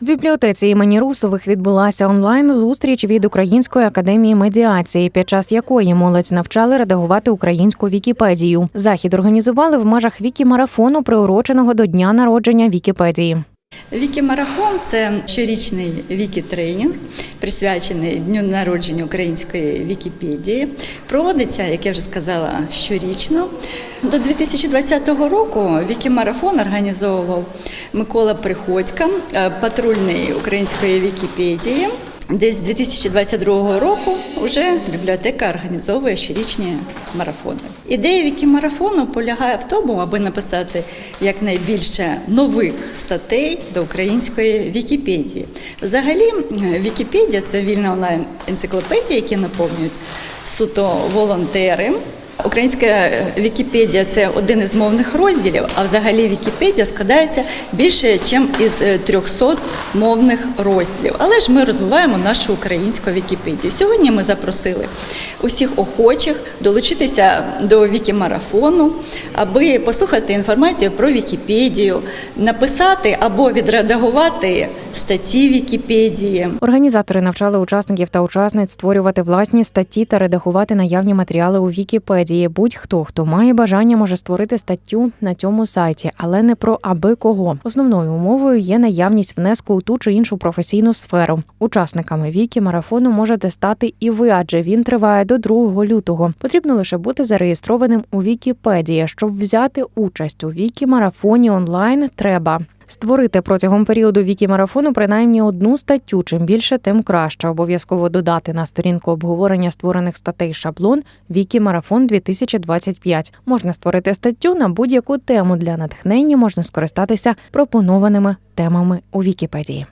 В бібліотеці імені Русових відбулася онлайн зустріч від Української академії медіації, під час якої молодь навчали редагувати українську Вікіпедію. Захід організували в межах вікімарафону, приуроченого до дня народження Вікіпедії. Вікімарафон це щорічний вікі-тренінг, присвячений дню народження української Вікіпедії. Проводиться, як я вже сказала, щорічно. До 2020 року вікімарафон організовував Микола Приходька, е, патрульний української Вікіпедії. Десь з 2022 року вже бібліотека організовує щорічні марафони. Ідея вікімарафону полягає в тому, аби написати якнайбільше нових статей до української Вікіпедії. Взагалі, е, Вікіпедія це вільна онлайн енциклопедія, які наповнюють суто волонтери. Українська е, Вікіпедія це один із мовних розділів, а взагалі Вікіпедія складається більше, ніж із е, 300 мовних розділів. Але ж ми розвиваємо нашу українську Вікіпедію. Сьогодні ми запросили усіх охочих долучитися до Вікімарафону, аби послухати інформацію про Вікіпедію, написати або відредагувати статті Вікіпедії. Організатори навчали учасників та учасниць створювати власні статті та редагувати наявні матеріали у Вікіпедії. Будь-хто, хто має бажання, може створити статтю на цьому сайті, але не про аби кого. Основною умовою є наявність внеску у ту чи іншу професійну сферу. Учасниками вікі марафону можете стати і ви, адже він триває до 2 лютого. Потрібно лише бути зареєстрованим у Вікіпедії. Щоб взяти участь у вікі марафоні онлайн, треба. Створити протягом періоду вікімарафону принаймні одну статтю. Чим більше, тим краще. Обов'язково додати на сторінку обговорення створених статей шаблон Вікі-марафон 2025. Можна створити статтю на будь-яку тему. Для натхнення можна скористатися пропонованими темами у Вікіпедії.